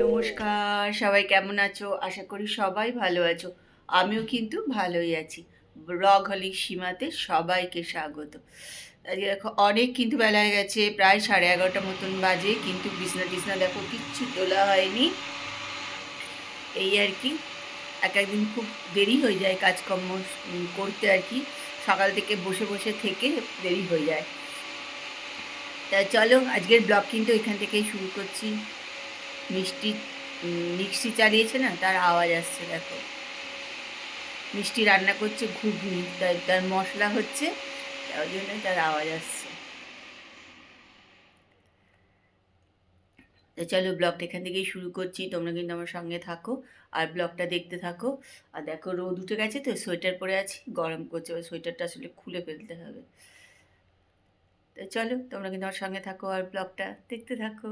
নমস্কার, সবাই কেমন আছো? আশা করি সবাই ভালো আছো। আমিও কিন্তু ভালোই আছি। ব্লগ হলি সীমাতে সবাইকে স্বাগত। দেখো, অনেক কিন্তু বেলা হয়ে গেছে, প্রায় সাড়ে এগারোটা মতন বাজে, কিন্তু বিছনা টিছনা দেখো, কিচ্ছু তোলা হয়নি। এই আর কি, এক একদিন খুব দেরি হয়ে যায় কাজকর্ম করতে আর কি। সকাল থেকে বসে বসে থেকে দেরি হয়ে যায়। তা চলো, আজকের ব্লগ কিন্তু এখান থেকেই শুরু করছি। মিষ্টি মিক্সি চালিয়েছে না, তার আওয়াজ আসছে, দেখো। মিষ্টি রান্না করছে ঘুগনি, তার তার মশলা হচ্ছে, তার জন্য তার আওয়াজ আসছে। চলো, ব্লগটা এখান থেকেই শুরু করছি, তোমরা কিন্তু আমার সঙ্গে থাকো, আর ব্লগটা দেখতে থাকো। আর দেখো, রোদ উঠে গেছে তো, সোয়েটার পরে আছি, গরম করছে ওই সোয়েটারটা আসলে খুলে ফেলতে হবে। তো চলো, তোমরা কিন্তু আমার সঙ্গে থাকো আর ব্লগটা দেখতে থাকো।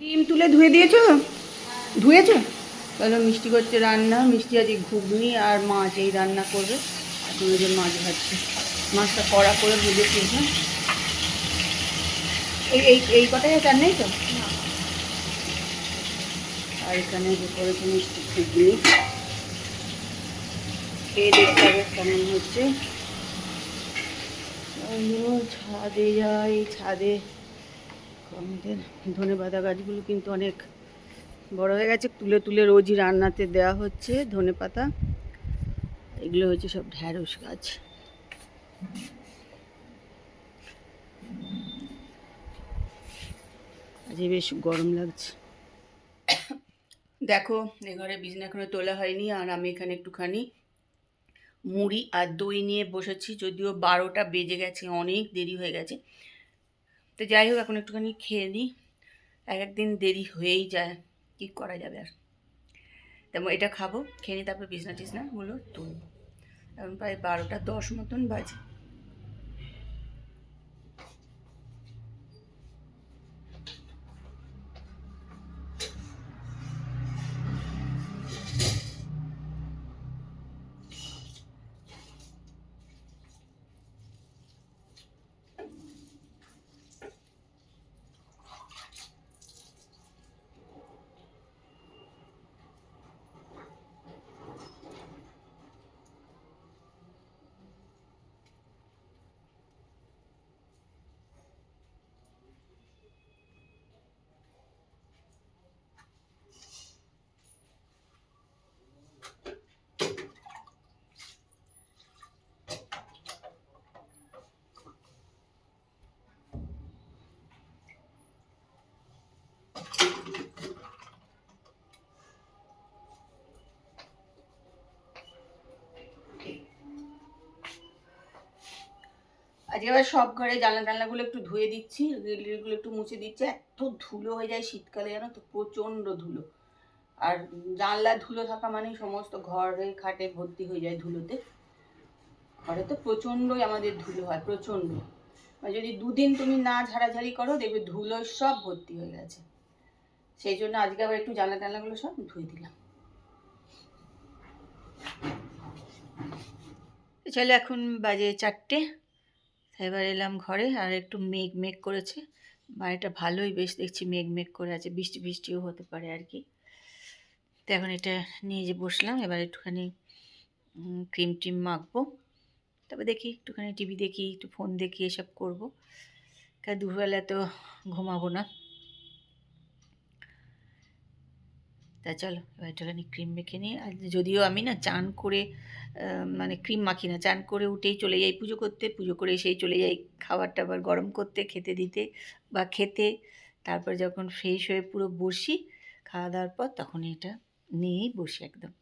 ডিম তুলে ধুয়ে দিয়েছ? ধুয়েছো? তাহলে মিষ্টি করছে রান্না, মিষ্টি আজকে ঘুগনি আর মাছ এই রান্না করবে আর দুজন মাছ ভাজছে। মাছটা কড়া করে ভেজেছি হ্যাঁ এই এই এই কটাই আর নেই তো? আর এখানে যে করেছে মিষ্টি ঘুগনি। খেয়ে দেখতে হবে কেমন হচ্ছে। ছাদে যাই, ছাদে। আমাদের ধনে পাতা গাছগুলো কিন্তু অনেক বড় হয়ে গেছে, তুলে তুলে রোজই রান্নাতে দেওয়া হচ্ছে ধনে পাতা। এগুলো হচ্ছে সব ঢ্যাঁড়স গাছ। আজ বেশ গরম লাগছে। দেখো, এ ঘরে বিছনা এখনও তোলা হয়নি, আর আমি এখানে একটুখানি মুড়ি আর দই নিয়ে বসেছি, যদিও বারোটা বেজে গেছে, অনেক দেরি হয়ে গেছে। তো যাই হোক, এখন একটুখানি খেয়ে নিই। এক একদিন দেরি হয়েই যায়। কী করা যাবে আর? তেমন এটা খাব, খেয়ে নিয়ে তারপর বিছনা টিছনাগুলো তুলবো। এখন প্রায় বারোটা দশ মতন বাজে। আজকে আবার সব ঘরে জানলা টানলাগুলো একটু ধুয়ে দিচ্ছি, গ্রিলগুলো একটু মুছে দিচ্ছি। এত ধুলো হয়ে যায় শীতকালে জানো তো, প্রচণ্ড ধুলো। আর জানলা ধুলো থাকা মানেই সমস্ত ঘরে খাটে ভর্তি হয়ে যায় ধুলোতে। ঘরে তো প্রচণ্ডই আমাদের ধুলো হয়, প্রচণ্ড। মানে যদি দুদিন তুমি না ঝাড়াঝাড়ি করো, দেখবে ধুলো সব ভর্তি হয়ে গেছে। সেই জন্য আজকে আবার একটু জানলা টানলাগুলো সব ধুয়ে দিলাম। চলে এখন বাজে চারটে। এবার এলাম ঘরে আর একটু মেঘ মেঘ করেছে। বাড়িটা ভালোই বেশ দেখছি মেঘ মেঘ করে আছে, বৃষ্টি বৃষ্টিও হতে পারে আর কি। তো এখন এটা নিয়ে যে বসলাম, এবার একটুখানি ক্রিম টিম মাখবো। তবে দেখি একটুখানি টিভি দেখি, একটু ফোন দেখি, এসব করব। কারণ দুপুরবেলা তো ঘুমাবো না। তা চলো, এবার একটুখানি ক্রিম মেখে নিই আর যদিও আমি না চান করে মানে ক্রিম মাখি না, চান করে উঠেই চলে যাই পুজো করতে, পুজো করে এসেই চলে যাই খাবার টাবার গরম করতে, খেতে দিতে বা খেতে। তারপর যখন ফ্রেশ হয়ে পুরো বসি, খাওয়া দাওয়ার পর তখন এটা নিয়েই বসি একদম।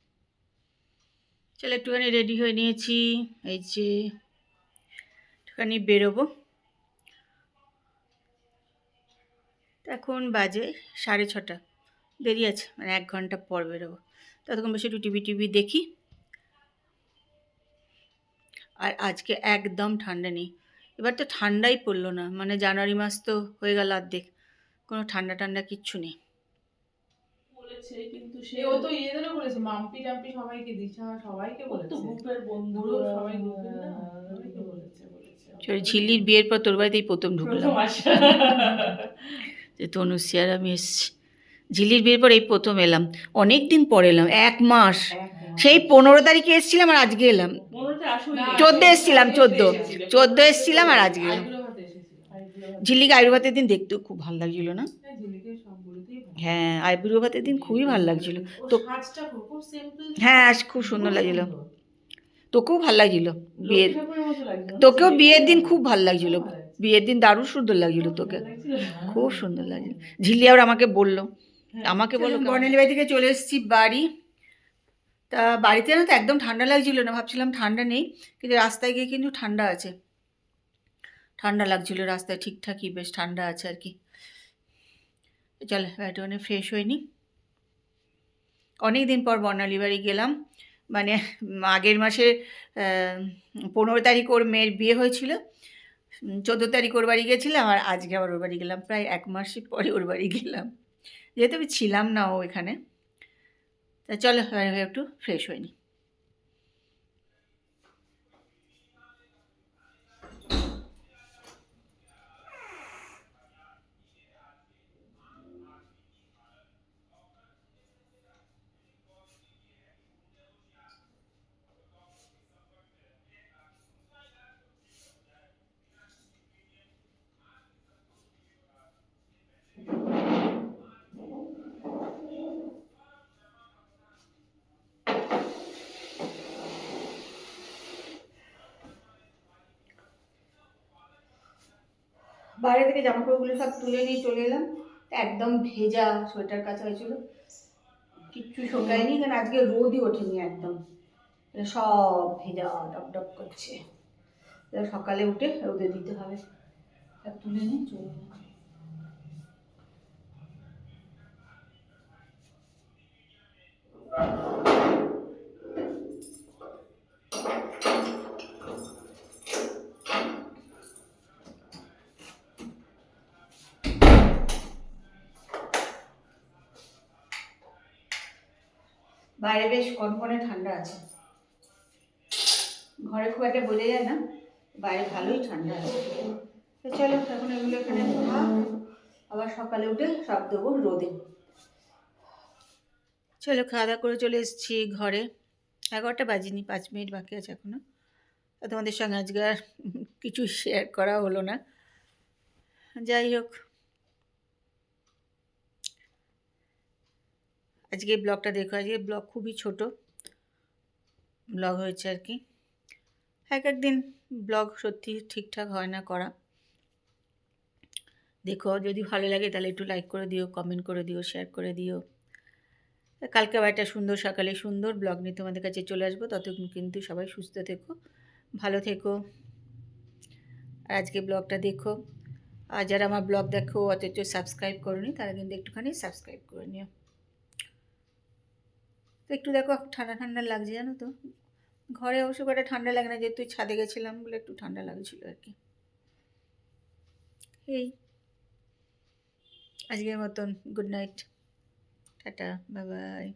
চলো একটুখানি রেডি হয়ে নিয়েছি, এই যে একটুখানি বেরোবো। এখন বাজে সাড়ে ছটা। দেরি আছে মানে এক ঘণ্টা পর বেরোবো। ততক্ষণ বসে একটু টিভি টিভি দেখি। আর আজকে একদম ঠান্ডা নেই। এবার তো ঠান্ডাই পড়ল না মানে জানুয়ারি মাস তো হয়ে গেল অর্ধেক কোনো ঠান্ডা ঠান্ডা কিচ্ছু নেই। বলেছে কিন্তু সে ও তো ইয়েদেরও বলেছে মাম্পি টাম্পি সবাইকে দিশা সবাইকে ওর তো গ্রুপের বন্ধু সবাই গ্রুপের না? সবাইকে বলেছে বলেছে। ঝিল্লির বিয়ের পর তোর বাড়িতেই প্রথম ঢুকলাম। যে তনুশ্রী আর আমি এসছি। ঝিল্লির বিয়ের পর এই প্রথম এলাম। অনেক দিন পর এলাম, এক মাস। সেই পনেরো তারিখে এসেছিলাম আর আজকে এলাম। চোদ্দ এসছিলাম, চোদ্দ। চোদ্দ এসছিলাম আর আজকে এলাম। ঝিল্লিকে আয়ুর্বাদের দিন দেখতেও খুব ভালো লাগছিল না? হ্যাঁ ভাতের দিন খুবই ভালো লাগছিল। তো হ্যাঁ খুব সুন্দর লাগছিল। তোকেও ভালো লাগছিল বিয়ের? তোকেও বিয়ের দিন খুব ভালো লাগছিল। বিয়ের দিন দারুণ সুন্দর লাগছিল তোকে। খুব সুন্দর লাগছিল। ঝিল্লি আবার আমাকে বলল। আমাকে বলো বর্ণালী বাড়ি থেকে চলে এসেছি বাড়ি। তা বাড়িতে না তো একদম ঠান্ডা লাগছিল না ভাবছিলাম ঠান্ডা নেই কিন্তু রাস্তায় গিয়ে কিন্তু ঠান্ডা আছে। ঠান্ডা লাগছিল রাস্তায় ঠিকঠাকই বেশ ঠান্ডা আছে আর কি। চলে একটুখানি ফ্রেশ হয়নি অনেক দিন পর বর্ণালী বাড়ি গেলাম মানে আগের মাসে পনেরো তারিখ ওর মেয়ের বিয়ে হয়েছিল। চোদ্দ তারিখ ওর বাড়ি গেছিলাম আর আজকে আবার ওর বাড়ি গেলাম প্রায় এক মাসের পরে ওর বাড়ি গেলাম। যেহেতু আমি ছিলাম না ও এখানে তা চলো একটু ফ্রেশ হয়নি বাইরে থেকে জামা কাপড়গুলো সব তুলে নিয়ে চলে এলাম। একদম ভেজা সোয়েটার কাছা হয়েছিল। কিচ্ছু শোকায়নি, কারণ আজকে রোদই ওঠেনি একদম। সব ভেজা, ডপ ডপ করছে। সকালে উঠে রোদে দিতে হবে। তুলে নিয়ে চলে এলাম বাইরে বেশ কনকনে ঠান্ডা আছে। ঘরে খুব একটা বোঝা যায় না, বাইরে ভালোই ঠান্ডা আছে। তো চলো, এখন এগুলো এখানে আবার সকালে উঠে সব দেবো রোদে। চলো, খাওয়া দাওয়া করে চলে এসেছি ঘরে। এগারোটা বাজিনি, পাঁচ মিনিট বাকি আছে এখনও তোমাদের সঙ্গে আজকে আর কিছু শেয়ার করা হলো না। যাই হোক। আজকে ব্লগটা দেখো, আজকে ব্লগ খুবই ছোট। ব্লগ হয়েছে আর কি। এক একদিন ব্লগ সত্যি ঠিকঠাক হয় না করা। দেখো, যদি ভালো লাগে তাহলে একটু লাইক করে দিও কমেন্ট করে দিও শেয়ার করে দিও। কালকে আবার একটা সুন্দর সকালে সুন্দর ব্লগ নিয়ে তোমাদের কাছে চলে আসব। ততক্ষণ কিন্তু সবাই সুস্থ থেকো, ভালো থেকো। আর আজকে ব্লগটা দেখো। আর যারা আমার ব্লগ দেখো, অথচ সাবস্ক্রাইব করোনি, তারা কিন্তু একটুখানি সাবস্ক্রাইব করে নিও। তো একটু দেখো, ঠান্ডা ঠান্ডা লাগছে জানো তো। ঘরে অবশ্য একটা ঠান্ডা লাগে না, যেহেতু ছাদে গেছিলাম বলে একটু ঠান্ডা লাগছিল আর কি। এই। আজকের মতন good night tata bye bye